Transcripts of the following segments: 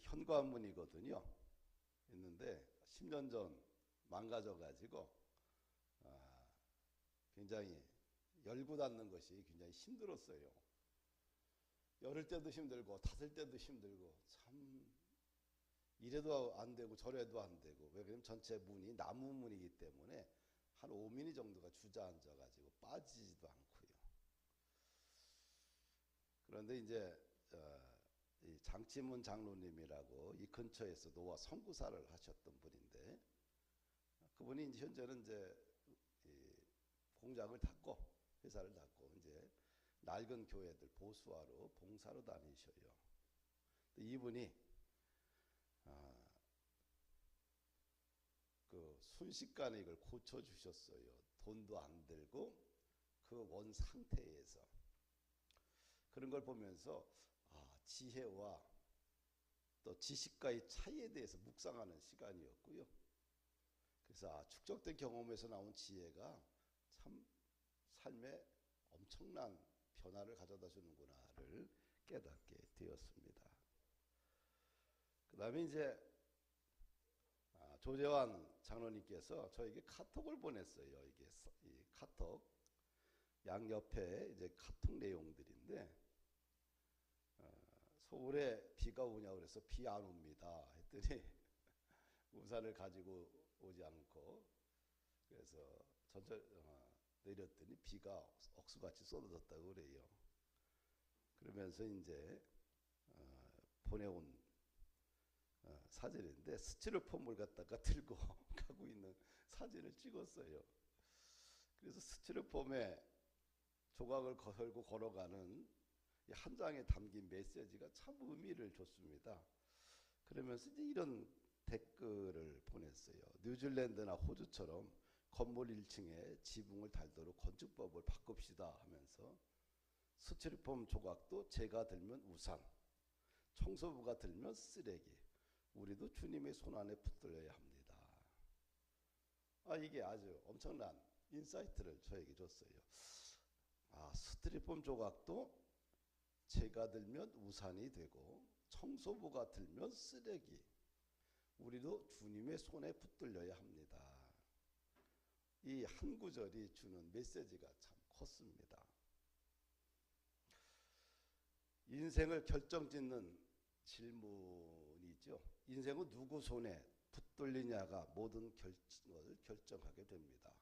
현관문이거든요. 있는데 10년 전 망가져 가지고 아, 굉장히 열고 닫는 것이 굉장히 힘들었어요. 열을 때도 힘들고 닫을 때도 힘들고 참 이래도 안 되고 저래도 안 되고 왜 그러면 전체 문이 나무 문이기 때문에 한 5mm 정도가 주저앉아 가지고 빠지지도 않고요. 그런데 이제 어, 이 장치문 장로님이라고 이 근처에서 노와 선구사를 하셨던 분인데 그분이 이제 현재는 이제 공장을 닫고 회사를 닫고 이제 낡은 교회들 보수하러 봉사로 다니셔요. 이분이 아, 그 순식간에 이걸 고쳐 주셨어요. 돈도 안 들고 그 원 상태에서 그런 걸 보면서 아, 지혜와 또 지식과의 차이에 대해서 묵상하는 시간이었고요. 그래서 아, 축적된 경험에서 나온 지혜가 참 삶에 엄청난 변화를 가져다 주는구나를 깨닫게 되었습니다. 그 다음에 이제 아, 조재환 장로님께서 저에게 카톡을 보냈어요. 이게 이 카톡 양 옆에 이제 카톡 내용들인데 어, 서울에 비가 오냐 그래서 비 안 옵니다. 했더니 우산을 가지고 오지 않고 그래서 전철 어, 내렸더니 비가 억수같이 쏟아졌다고 그래요. 그러면서 이제 어, 보내온 어, 사진인데 스티로폼을 갖다가 들고 가고 있는 사진을 찍었어요. 그래서 스티로폼에 조각을 걸고 걸어가는 한 장에 담긴 메시지가 참 의미를 줬습니다. 그러면서 이제 이런 댓글을 보냈어요. 뉴질랜드나 호주처럼 건물 1층에 지붕을 달도록 건축법을 바꿉시다 하면서 스티로폼 조각도 제가 들면 우산, 청소부가 들면 쓰레기, 우리도 주님의 손 안에 붙들려야 합니다. 아 이게 아주 엄청난 인사이트를 저에게 줬어요. 아 스티로폼 조각도 제가 들면 우산이 되고 청소부가 들면 쓰레기. 우리도 주님의 손에 붙들려야 합니다. 이 한 구절이 주는 메시지가 참 컸습니다. 인생을 결정짓는 질문이죠. 인생은 누구 손에 붙들리냐가 모든 것을 결정하게 됩니다.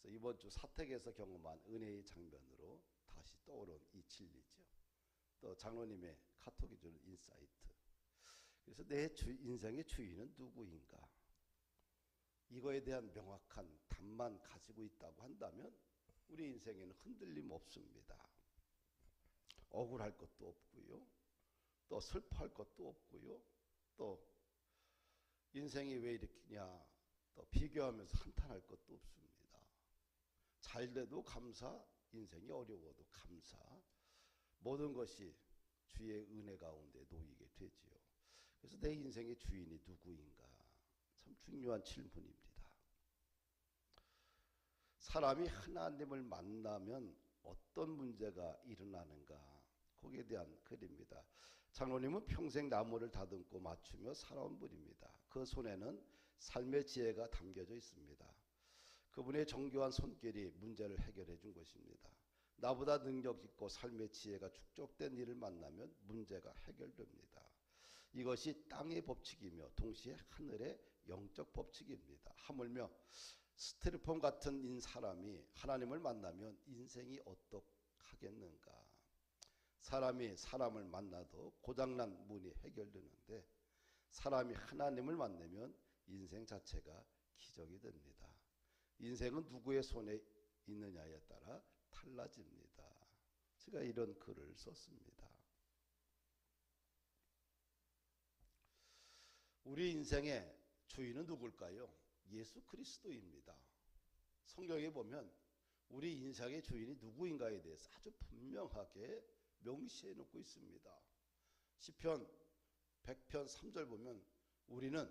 그래서 이번 주 사택에서 경험한 은혜의 장면으로 다시 떠오른 이 진리죠. 또 장로님의 카톡이 주는 인사이트. 그래서 내 주, 인생의 주인은 누구인가? 이거에 대한 명확한 답만 가지고 있다고 한다면 우리 인생에는 흔들림 없습니다. 억울할 것도 없고요. 또 슬퍼할 것도 없고요. 또 인생이 왜 이렇게냐? 또 비교하면서 한탄할 것도 없습니다. 잘 돼도 감사, 인생이 어려워도 감사. 모든 것이 주의 은혜 가운데 놓이게 되지요. 그래서 내 인생의 주인이 누구인가? 참 중요한 질문입니다. 사람이 하나님을 만나면 어떤 문제가 일어나는가? 거기에 대한 글입니다. 장로님은 평생 나무를 다듬고 맞추며 살아온 분입니다. 그 손에는 삶의 지혜가 담겨져 있습니다. 그분의 정교한 손길이 문제를 해결해 준 것입니다. 나보다 능력 있고 삶의 지혜가 축적된 일을 만나면 문제가 해결됩니다. 이것이 땅의 법칙이며 동시에 하늘의 영적 법칙입니다. 하물며 스테르폼 같은 인 사람이 하나님을 만나면 인생이 어떡하겠는가? 사람이 사람을 만나도 고장난 문이 해결되는데 사람이 하나님을 만나면 인생 자체가 기적이 됩니다. 인생은 누구의 손에 있느냐에 따라 달라집니다. 제가 이런 글을 썼습니다. 우리 인생의 주인은 누굴까요? 예수 그리스도입니다. 성경에 보면 우리 인생의 주인이 누구인가에 대해서 아주 분명하게 명시해 놓고 있습니다. 시편 100편 3절 보면 우리는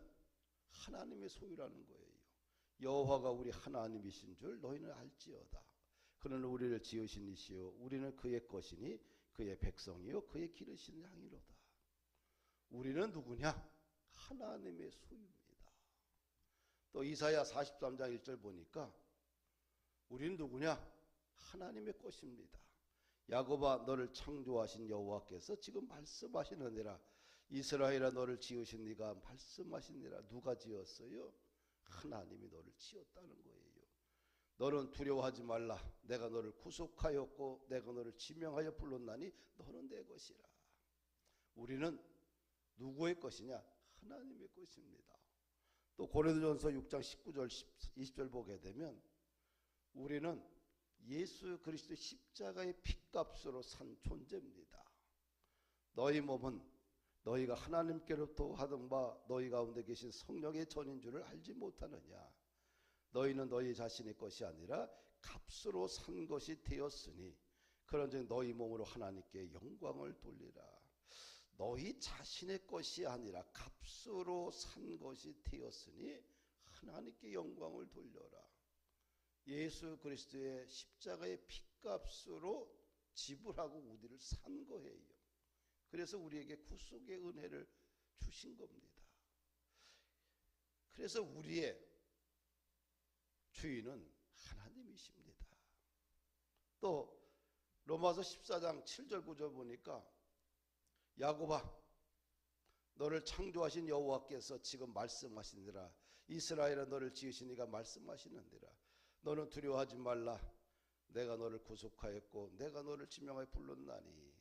하나님의 소유라는 거예요. 여호와가 우리 하나님이신 줄 너희는 알지어다. 그는 우리를 지으신 이시요 우리는 그의 것이니 그의 백성이요 그의 기르신 양이로다. 우리는 누구냐? 하나님의 소유입니다. 또 이사야 43장 1절 보니까 우리는 누구냐? 하나님의 것입니다. 야곱아 너를 창조하신 여호와께서 지금 말씀하시느니라 이스라엘아 너를 지으신 네가 말씀하시니라 누가 지었어요? 하나님이 너를 지었다는 거예요. 너는 두려워하지 말라. 내가 너를 구속하였고 내가 너를 지명하여 불렀나니 너는 내 것이라. 우리는 누구의 것이냐? 하나님의 것입니다. 또 고린도전서 6장 19절 20절 보게 되면 우리는 예수 그리스도 십자가의 핏값으로 산 존재입니다. 너희 몸은 너희가 하나님께로부터 하던 바 너희 가운데 계신 성령의 전인 줄을 알지 못하느냐 너희는 너희 자신의 것이 아니라 값으로 산 것이 되었으니 그런즉 너희 몸으로 하나님께 영광을 돌리라 너희 자신의 것이 아니라 값으로 산 것이 되었으니 하나님께 영광을 돌려라 예수 그리스도의 십자가의 핏값으로 지불하고 우리를 산 거예요. 그래서 우리에게 구속의 은혜를 주신 겁니다. 그래서 우리의 주인은 하나님이십니다. 또 로마서 14장 7절 9절 보니까 야곱아 너를 창조하신 여호와께서 지금 말씀하시니라 이스라엘아 너를 지으시니가 말씀하시는니라 너는 두려워하지 말라 내가 너를 구속하였고 내가 너를 지명하여 불렀나니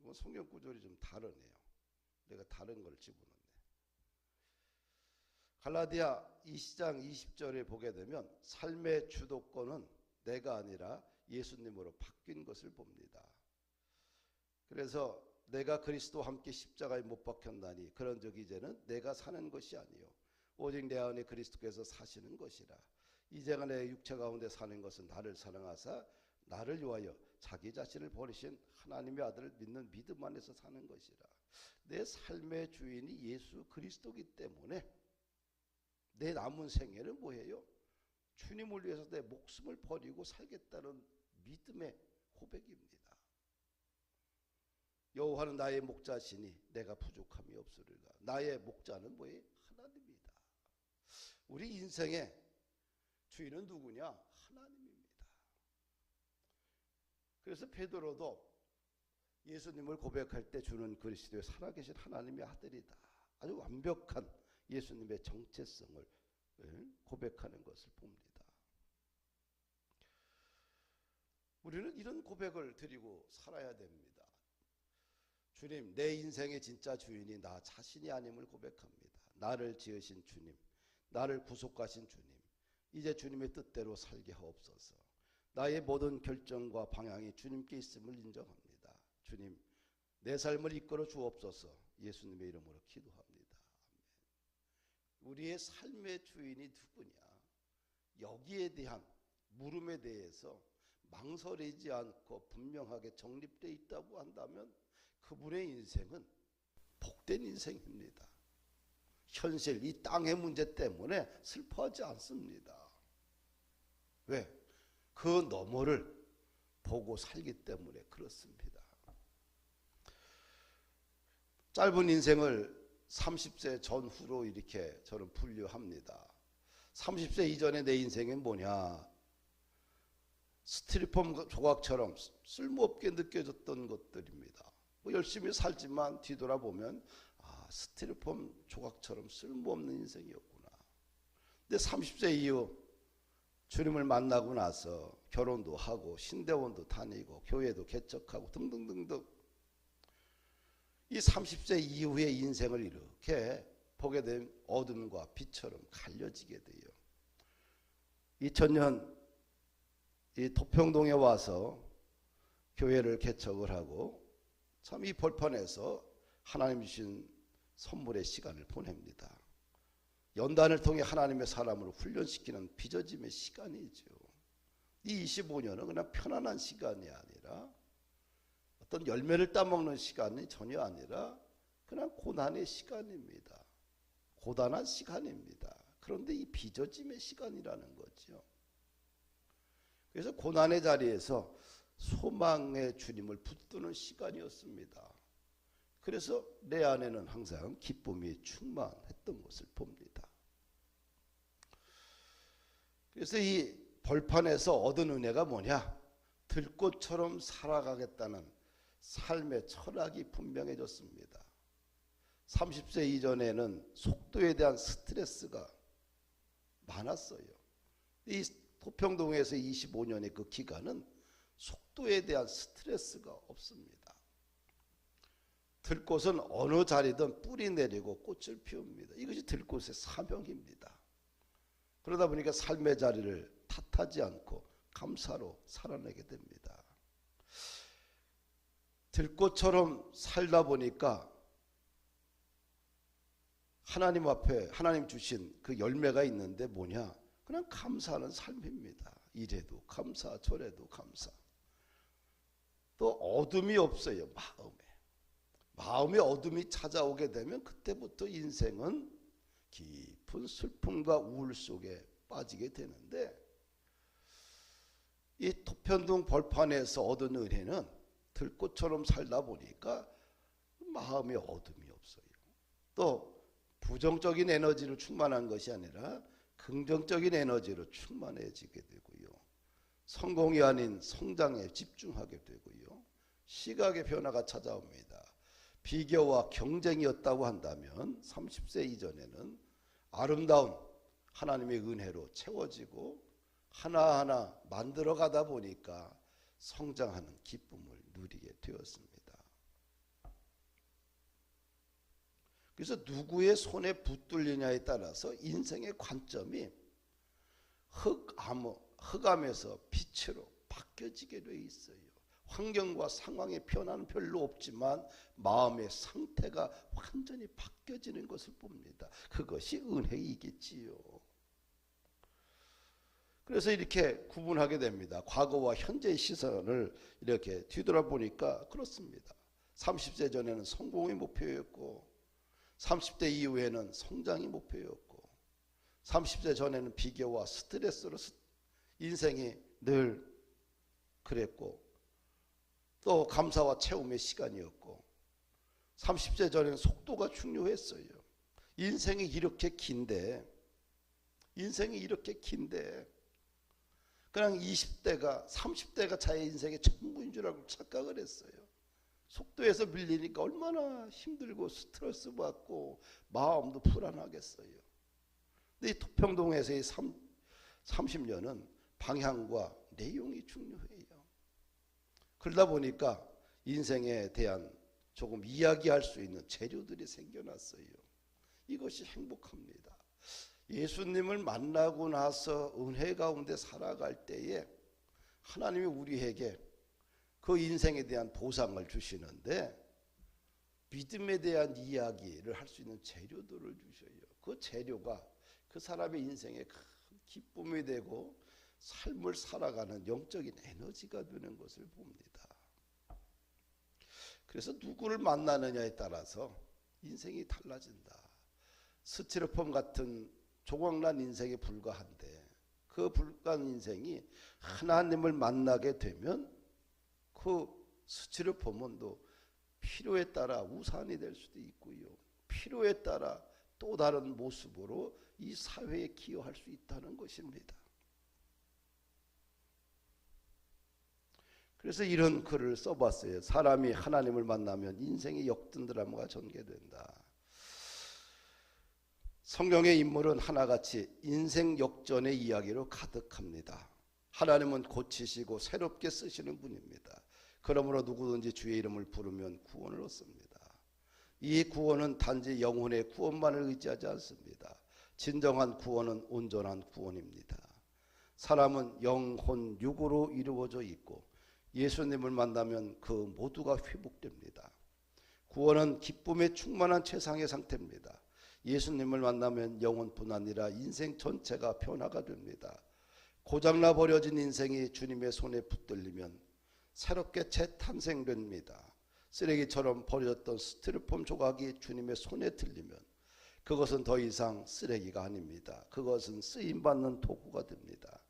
이건 성경 구절이 좀 다르네요. 내가 다른 걸 집어넣네. 갈라디아 2장 20절에 보게 되면 삶의 주도권은 내가 아니라 예수님으로 바뀐 것을 봅니다. 그래서 내가 그리스도와 함께 십자가에 못 박혔나니 그런 적 이제는 내가 사는 것이 아니요. 오직 내 안에 그리스도께서 사시는 것이라. 이제가 내 육체 가운데 사는 것은 나를 사랑하사 나를 위하여 자기 자신을 버리신 하나님의 아들을 믿는 믿음 안에서 사는 것이라. 내 삶의 주인이 예수 그리스도기 때문에 내 남은 생애는 뭐예요? 주님을 위해서 내 목숨을 버리고 살겠다는 믿음의 고백입니다. 여호와는 나의 목자시니 내가 부족함이 없으리라. 나의 목자는 뭐예요? 하나님이다. 우리 인생의 주인은 누구냐? 하나님입니다. 그래서 베드로도 예수님을 고백할 때 주는 그리스도의 살아계신 하나님의 아들이다. 아주 완벽한 예수님의 정체성을 예, 고백하는 것을 봅니다. 우리는 이런 고백을 드리고 살아야 됩니다. 주님, 내 인생의 진짜 주인이 나 자신이 아님을 고백합니다. 나를 지으신 주님, 나를 구속하신 주님, 이제 주님의 뜻대로 살게 하옵소서. 나의 모든 결정과 방향이 주님께 있음을 인정합니다. 주님, 내 삶을 이끌어 주옵소서. 예수님의 이름으로 기도합니다. 우리의 삶의 주인이 누구냐? 여기에 대한 물음에 대해서 망설이지 않고 분명하게 정립되어 있다고 한다면 그분의 인생은 복된 인생입니다. 현실, 이 땅의 문제 때문에 슬퍼하지 않습니다. 왜? 그 너머를 보고 살기 때문에 그렇습니다. 짧은 인생을 30세 전후로 이렇게 저는 분류합니다. 30세 이전에 내 인생은 뭐냐? 스티로폼 조각처럼 쓸모없게 느껴졌던 것들입니다. 뭐 열심히 살지만 뒤돌아보면 아, 스티로폼 조각처럼 쓸모없는 인생이었구나. 근데 30세 이후 주님을 만나고 나서 결혼도 하고 신대원도 다니고 교회도 개척하고 등등등등 이 30세 이후의 인생을 이렇게 보게 된 어둠과 빛처럼 갈려지게 돼요. 2000년 이 도평동에 와서 교회를 개척을 하고 참 이 벌판에서 하나님 주신 선물의 시간을 보냅니다. 연단을 통해 하나님의 사람으로 훈련시키는 빚어짐의 시간이죠. 이 25년은 그냥 편안한 시간이 아니라 어떤 열매를 따먹는 시간이 전혀 아니라 그냥 고난의 시간입니다. 고단한 시간입니다. 그런데 이 빚어짐의 시간이라는 거죠. 그래서 고난의 자리에서 소망의 주님을 붙드는 시간이었습니다. 그래서 내 안에는 항상 기쁨이 충만했던 것을 봅니다. 그래서 이 벌판에서 얻은 은혜가 뭐냐? 들꽃처럼 살아가겠다는 삶의 철학이 분명해졌습니다. 30세 이전에는 속도에 대한 스트레스가 많았어요. 이 토평동에서 25년의 그 기간은 속도에 대한 스트레스가 없습니다. 들꽃은 어느 자리든 뿌리 내리고 꽃을 피웁니다. 이것이 들꽃의 사명입니다. 그러다 보니까 삶의 자리를 탓하지 않고 감사로 살아내게 됩니다. 들꽃처럼 살다 보니까 하나님 앞에 하나님 주신 그 열매가 있는데 뭐냐? 그냥 감사하는 삶입니다. 이래도 감사, 저래도 감사. 또 어둠이 없어요. 마음에. 마음에 어둠이 찾아오게 되면 그때부터 인생은 깊은 슬픔과 우울 속에 빠지게 되는데 이 토편동 벌판에서 얻은 은혜는 들꽃처럼 살다 보니까 마음에 어둠이 없어요. 또 부정적인 에너지로 충만한 것이 아니라 긍정적인 에너지로 충만해지게 되고요. 성공이 아닌 성장에 집중하게 되고요. 시각의 변화가 찾아옵니다. 비교와 경쟁이었다고 한다면 30세 이전에는 아름다운 하나님의 은혜로 채워지고 하나하나 만들어 가다 보니까 성장하는 기쁨을 누리게 되었습니다. 그래서 누구의 손에 붙들리냐에 따라서 인생의 관점이 흑암, 흑암에서 빛으로 바뀌어지게 돼 있어요. 환경과 상황의 변화는 별로 없지만 마음의 상태가 완전히 바뀌어지는 것을 봅니다. 그것이 은혜이겠지요. 그래서 이렇게 구분하게 됩니다. 과거와 현재의 시선을 이렇게 뒤돌아보니까 그렇습니다. 30세 전에는 성공이 목표였고 30대 이후에는 성장이 목표였고 30세 전에는 비교와 스트레스로 인생이 늘 그랬고 또 감사와 체험의 시간이었고 30세 전에는 속도가 중요했어요. 인생이 이렇게 긴데 인생이 이렇게 긴데 그냥 20대가 30대가 자의 인생의 전부인 줄 알고 착각을 했어요. 속도에서 밀리니까 얼마나 힘들고 스트레스 받고 마음도 불안하겠어요. 근데 이 토평동에서의 3, 30년은 방향과 내용이 중요해요. 그러다 보니까 인생에 대한 조금 이야기할 수 있는 재료들이 생겨났어요. 이것이 행복합니다. 예수님을 만나고 나서 은혜 가운데 살아갈 때에 하나님이 우리에게 그 인생에 대한 보상을 주시는데 믿음에 대한 이야기를 할 수 있는 재료들을 주셔요. 그 재료가 그 사람의 인생에 큰 기쁨이 되고 삶을 살아가는 영적인 에너지가 되는 것을 봅니다. 그래서 누구를 만나느냐에 따라서 인생이 달라진다. 스티로폼 같은 조각난 인생에 불과한데 그 불과한 인생이 하나님을 만나게 되면 그 스티로폼은 필요에 따라 우산이 될 수도 있고요. 필요에 따라 또 다른 모습으로 이 사회에 기여할 수 있다는 것입니다. 그래서 이런 글을 써봤어요. 사람이 하나님을 만나면 인생의 역든 드라마가 전개된다. 성경의 인물은 하나같이 인생 역전의 이야기로 가득합니다. 하나님은 고치시고 새롭게 쓰시는 분입니다. 그러므로 누구든지 주의 이름을 부르면 구원을 얻습니다. 이 구원은 단지 영혼의 구원만을 의지하지 않습니다. 진정한 구원은 온전한 구원입니다. 사람은 영혼 육으로 이루어져 있고 예수님을 만나면 그 모두가 회복됩니다. 구원은 기쁨에 충만한 최상의 상태입니다. 예수님을 만나면 영혼뿐 아니라 인생 전체가 변화가 됩니다. 고장나 버려진 인생이 주님의 손에 붙들리면 새롭게 재탄생됩니다. 쓰레기처럼 버려졌던 스티로폼 조각이 주님의 손에 들리면 그것은 더 이상 쓰레기가 아닙니다. 그것은 쓰임 받는 도구가 됩니다.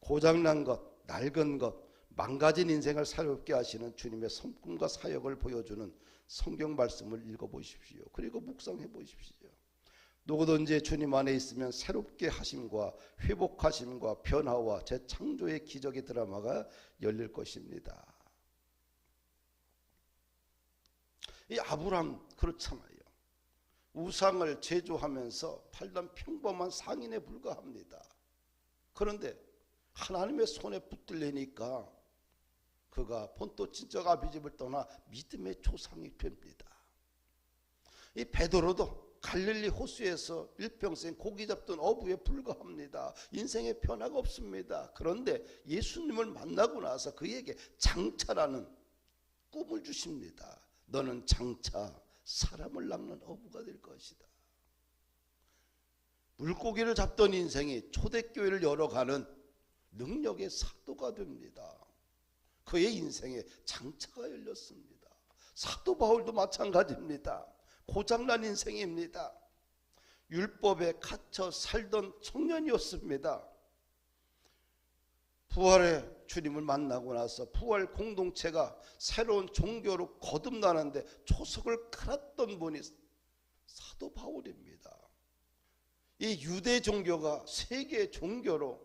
고장난 것, 낡은 것, 망가진 인생을 새롭게 하시는 주님의 성품과 사역을 보여주는 성경 말씀을 읽어 보십시오. 그리고 묵상해 보십시오. 누구든지 주님 안에 있으면 새롭게 하심과 회복하심과 변화와 재창조의 기적의 드라마가 열릴 것입니다. 이 아브람 그렇잖아요. 우상을 제조하면서 팔던 평범한 상인에 불과합니다. 그런데 하나님의 손에 붙들리니까 그가 본토 친척 아비집을 떠나 믿음의 조상이 됩니다. 이 베드로도 갈릴리 호수에서 일평생 고기 잡던 어부에 불과합니다. 인생에 변화가 없습니다. 그런데 예수님을 만나고 나서 그에게 장차라는 꿈을 주십니다. 너는 장차 사람을 낚는 어부가 될 것이다. 물고기를 잡던 인생이 초대교회를 열어가는 능력의 사도가 됩니다. 그의 인생에 장차가 열렸습니다. 사도 바울도 마찬가지입니다. 고장난 인생입니다. 율법에 갇혀 살던 청년이었습니다. 부활의 주님을 만나고 나서 부활 공동체가 새로운 종교로 거듭나는데 초석을 깔았던 분이 사도 바울입니다. 이 유대 종교가 세계 종교로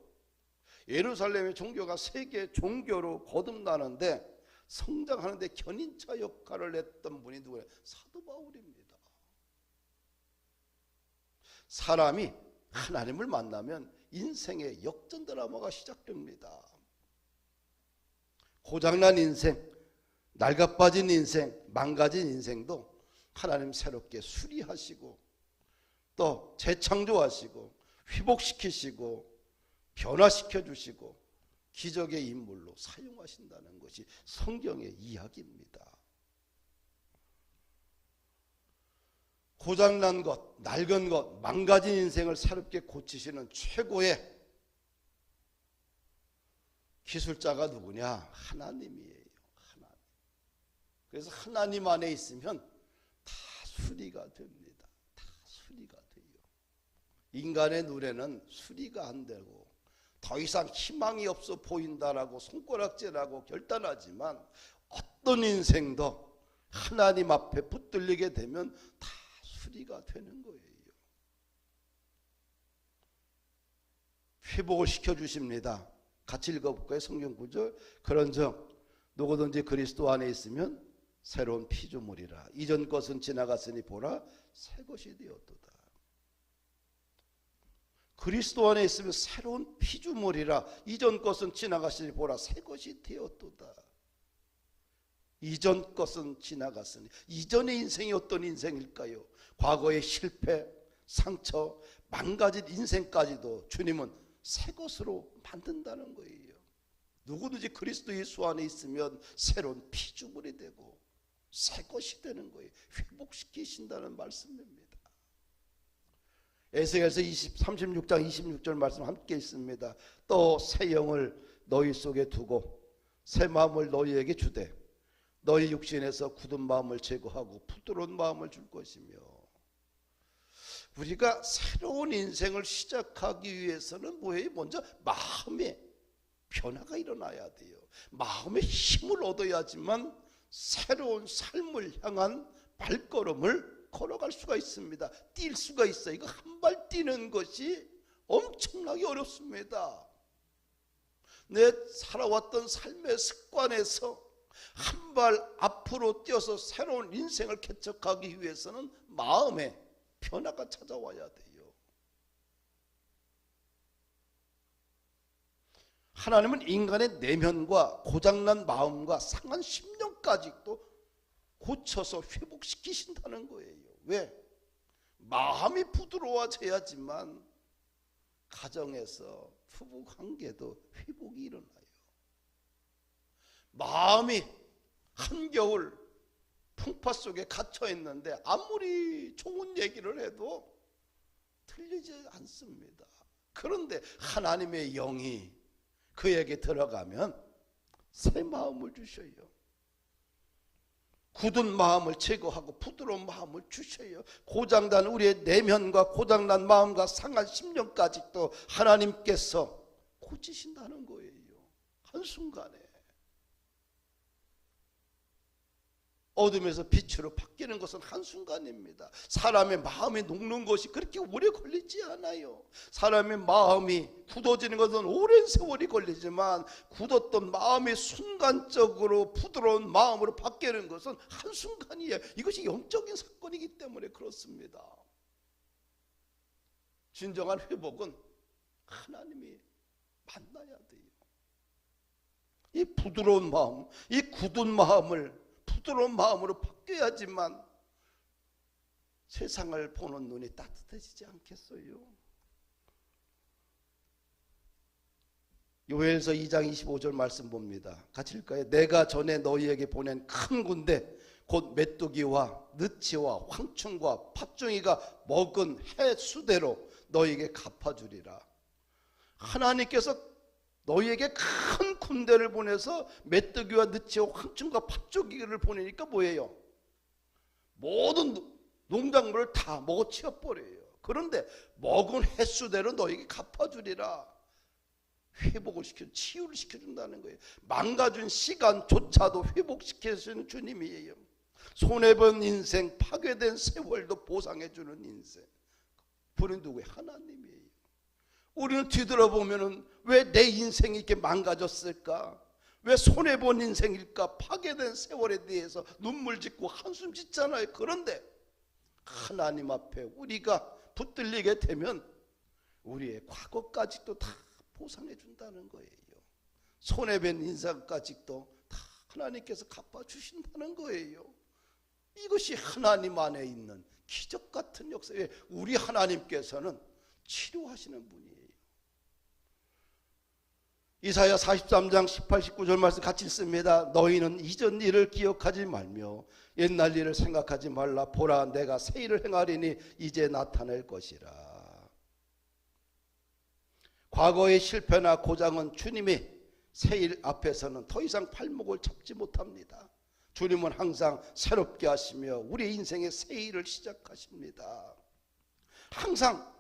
예루살렘의 종교가 세계 종교로 거듭나는데 성장하는데 견인차 역할을 했던 분이 누구예요? 사도 바울입니다. 사람이 하나님을 만나면 인생의 역전 드라마가 시작됩니다. 고장난 인생, 낡아빠진 인생, 망가진 인생도 하나님 새롭게 수리하시고 또 재창조하시고 회복시키시고 변화시켜 주시고 기적의 인물로 사용하신다는 것이 성경의 이야기입니다. 고장난 것, 낡은 것, 망가진 인생을 새롭게 고치시는 최고의 기술자가 누구냐? 하나님이에요. 하나님. 그래서 하나님 안에 있으면 다 수리가 됩니다. 다 수리가 돼요. 인간의 눈에는 수리가 안 되고 더 이상 희망이 없어 보인다라고 손가락질하고 결단하지만 어떤 인생도 하나님 앞에 붙들리게 되면 다 수리가 되는 거예요. 회복을 시켜 주십니다. 같이 읽어볼까요? 성경 구절. 그런즉 누구든지 그리스도 안에 있으면 새로운 피조물이라. 이전 것은 지나갔으니 보라 새 것이 되었도다. 그리스도 안에 있으면 새로운 피조물이라. 이전 것은 지나갔으니 보라 새 것이 되었도다. 이전 것은 지나갔으니 이전의 인생이 어떤 인생일까요? 과거의 실패, 상처, 망가진 인생까지도 주님은 새 것으로 만든다는 거예요. 누구든지 그리스도 예수 안에 있으면 새로운 피조물이 되고 새 것이 되는 거예요. 회복시키신다는 말씀입니다. 에스겔서 20, 36장 26절 말씀 함께 있습니다. 또 새 영을 너희 속에 두고 새 마음을 너희에게 주되 너희 육신에서 굳은 마음을 제거하고 부드러운 마음을 줄 것이며 우리가 새로운 인생을 시작하기 위해서는 뭐예요? 먼저 마음에 변화가 일어나야 돼요. 마음의 힘을 얻어야지만 새로운 삶을 향한 발걸음을 걸어갈 수가 있습니다. 뛸 수가 있어요. 이거 한 발 뛰는 것이 엄청나게 어렵습니다. 내 살아왔던 삶의 습관에서 한 발 앞으로 뛰어서 새로운 인생을 개척하기 위해서는 마음에 변화가 찾아와야 돼요. 하나님은 인간의 내면과 고장난 마음과 상한 심령까지도 고쳐서 회복시키신다는 거예요. 왜? 마음이 부드러워져야지만 가정에서 부부 관계도 회복이 일어나요. 마음이 한겨울 풍파 속에 갇혀 있는데 아무리 좋은 얘기를 해도 틀리지 않습니다. 그런데 하나님의 영이 그에게 들어가면 새 마음을 주셔요. 굳은 마음을 제거하고 부드러운 마음을 주셔요. 고장난 우리의 내면과 고장난 마음과 상한 심령까지도 하나님께서 고치신다는 거예요. 한순간에. 어둠에서 빛으로 바뀌는 것은 한순간입니다. 사람의 마음이 녹는 것이 그렇게 오래 걸리지 않아요. 사람의 마음이 굳어지는 것은 오랜 세월이 걸리지만 굳었던 마음이 순간적으로 부드러운 마음으로 바뀌는 것은 한순간이에요. 이것이 영적인 사건이기 때문에 그렇습니다. 진정한 회복은 하나님이 만나야 돼요. 이 부드러운 마음, 이 굳은 마음을 부드러운 마음으로 바뀌어야지만 세상을 보는 눈이 따뜻해지지 않겠어요? 요엘서 2장 25절 말씀 봅니다. 같이 읽까요? 내가 전에 너희에게 보낸 큰 군대 곧 메뚜기와 느치와 황충과 팥종이가 먹은 해 수대로 너희에게 갚아주리라. 하나님께서 너희에게 큰 군대를 보내서 메뚜기와 느치와 황충과 팥종이를 보내니까 뭐예요? 모든 농작물을 다 먹어 치워 버려요. 그런데 먹은 횟수대로 너에게 갚아주리라. 회복을 시켜 치유를 시켜준다는 거예요. 망가진 시간조차도 회복시켜 주는 주님이에요. 손해본 인생, 파괴된 세월도 보상해주는 인생. 그분은 누구예요? 하나님이에요. 우리는 뒤돌아보면은 왜 내 인생이 이렇게 망가졌을까? 왜 손해본 인생일까? 파괴된 세월에 대해서 눈물 짓고 한숨 짓잖아요. 그런데 하나님 앞에 우리가 붙들리게 되면 우리의 과거까지도 다 보상해 준다는 거예요. 손해본 인생까지도 다 하나님께서 갚아 주신다는 거예요. 이것이 하나님 안에 있는 기적 같은 역사에 우리 하나님께서는 치료하시는 분이에요. 이사야 43장 18, 19절 말씀 같이 읽습니다. 너희는 이전 일을 기억하지 말며 옛날 일을 생각하지 말라. 보라 내가 새 일을 행하리니 이제 나타낼 것이라. 과거의 실패나 고장은 주님이 새 일 앞에서는 더 이상 팔목을 잡지 못합니다. 주님은 항상 새롭게 하시며 우리 인생의 새 일을 시작하십니다. 항상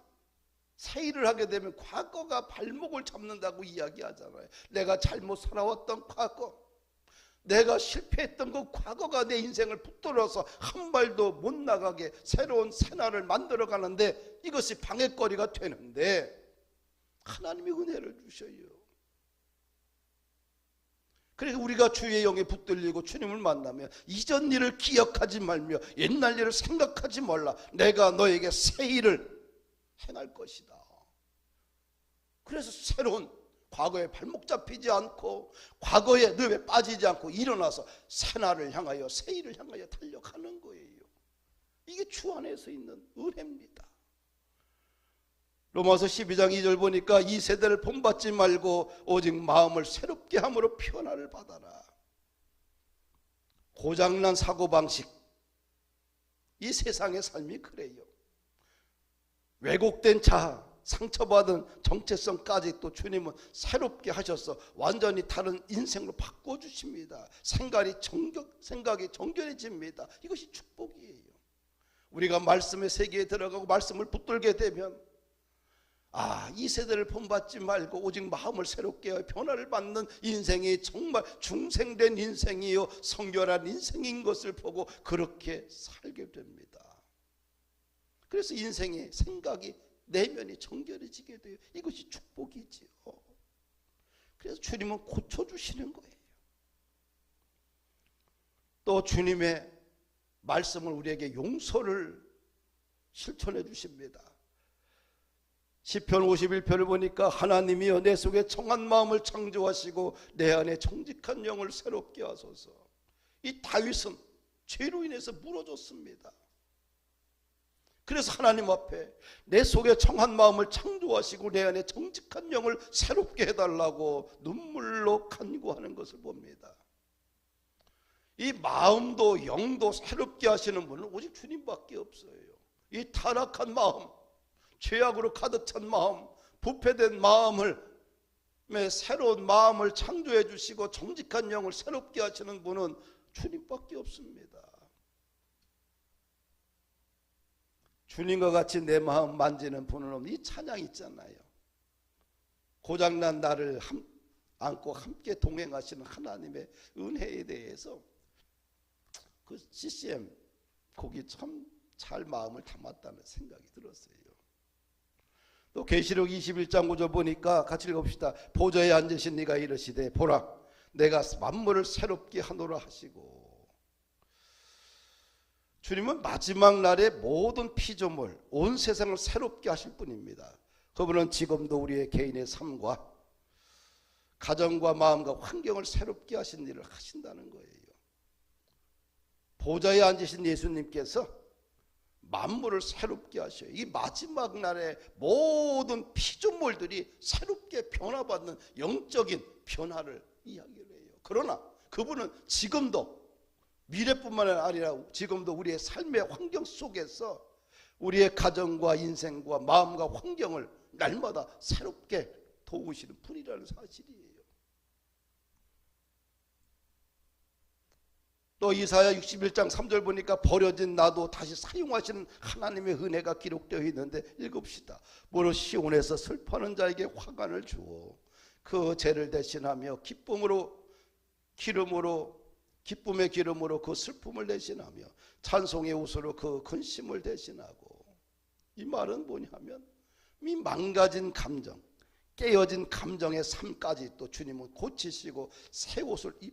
새 일을 하게 되면 과거가 발목을 잡는다고 이야기하잖아요. 내가 잘못 살아왔던 과거, 내가 실패했던 그 과거가 내 인생을 붙들어서 한 발도 못 나가게 새로운 새날을 만들어 가는데 이것이 방해거리가 되는데 하나님이 은혜를 주셔요. 그래서 우리가 주의 영에 붙들리고 주님을 만나면 이전 일을 기억하지 말며 옛날 일을 생각하지 말라. 내가 너에게 새 일을 행할 것이다. 그래서 새로운 과거에 발목 잡히지 않고 과거의 늪에 빠지지 않고 일어나서 새날을 향하여 새 일을 향하여 달려가는 거예요. 이게 주 안에서 있는 은혜입니다. 로마서 12장 2절 보니까 이 세대를 본받지 말고 오직 마음을 새롭게 함으로 변화를 받아라. 고장난 사고방식. 이 세상의 삶이 그래요. 왜곡된 자, 상처받은 정체성까지 또 주님은 새롭게 하셔서 완전히 다른 인생으로 바꿔주십니다. 생각이 정격, 생각이 정결해집니다. 이것이 축복이에요. 우리가 말씀의 세계에 들어가고 말씀을 붙들게 되면 아, 이 세대를 본받지 말고 오직 마음을 새롭게 하여 변화를 받는 인생이 정말 중생된 인생이요 성결한 인생인 것을 보고 그렇게 살게 됩니다. 그래서 인생의 생각이 내면이 정결해지게 돼요. 이것이 축복이지요. 그래서 주님은 고쳐주시는 거예요. 또 주님의 말씀을 우리에게 용서를 실천해 주십니다. 시편 51편을 보니까 하나님이여 내 속에 청한 마음을 창조하시고 내 안에 정직한 영을 새롭게 하소서. 이 다윗은 죄로 인해서 무너졌습니다. 그래서 하나님 앞에 내 속에 청한 마음을 창조하시고 내 안에 정직한 영을 새롭게 해달라고 눈물로 간구하는 것을 봅니다. 이 마음도 영도 새롭게 하시는 분은 오직 주님밖에 없어요. 이 타락한 마음, 죄악으로 가득 찬 마음, 부패된 마음을 새로운 마음을 창조해 주시고 정직한 영을 새롭게 하시는 분은 주님밖에 없습니다. 주님과 같이 내 마음 만지는 분은 없는 이 찬양 있잖아요. 고장난 나를 함, 안고 함께 동행하시는 하나님의 은혜에 대해서 그 CCM 곡이 참 잘 마음을 담았다는 생각이 들었어요. 또 계시록 21장 5절 보니까 같이 읽읍시다. 보좌에 앉으신 네가 이르시되 보라 내가 만물을 새롭게 하노라 하시고 주님은 마지막 날에 모든 피조물 온 세상을 새롭게 하실 분입니다. 그분은 지금도 우리의 개인의 삶과 가정과 마음과 환경을 새롭게 하신 일을 하신다는 거예요. 보좌에 앉으신 예수님께서 만물을 새롭게 하셔요. 이 마지막 날에 모든 피조물들이 새롭게 변화받는 영적인 변화를 이야기를 해요. 그러나 그분은 지금도 미래뿐만 아니라 지금도 우리의 삶의 환경 속에서 우리의 가정과 인생과 마음과 환경을 날마다 새롭게 도우시는 분이라는 사실이에요. 또 이사야 61장 3절 보니까 버려진 나도 다시 사용하시는 하나님의 은혜가 기록되어 있는데 읽읍시다. 무릇 시온에서 슬퍼하는 자에게 화관을 주어 그 죄를 대신하며 기쁨으로 기름으로 기쁨의 기름으로 그 슬픔을 대신하며 찬송의 옷으로 그 근심을 대신하고. 이 말은 뭐냐면 이 망가진 감정 깨어진 감정의 삶까지 또 주님은 고치시고 새 옷을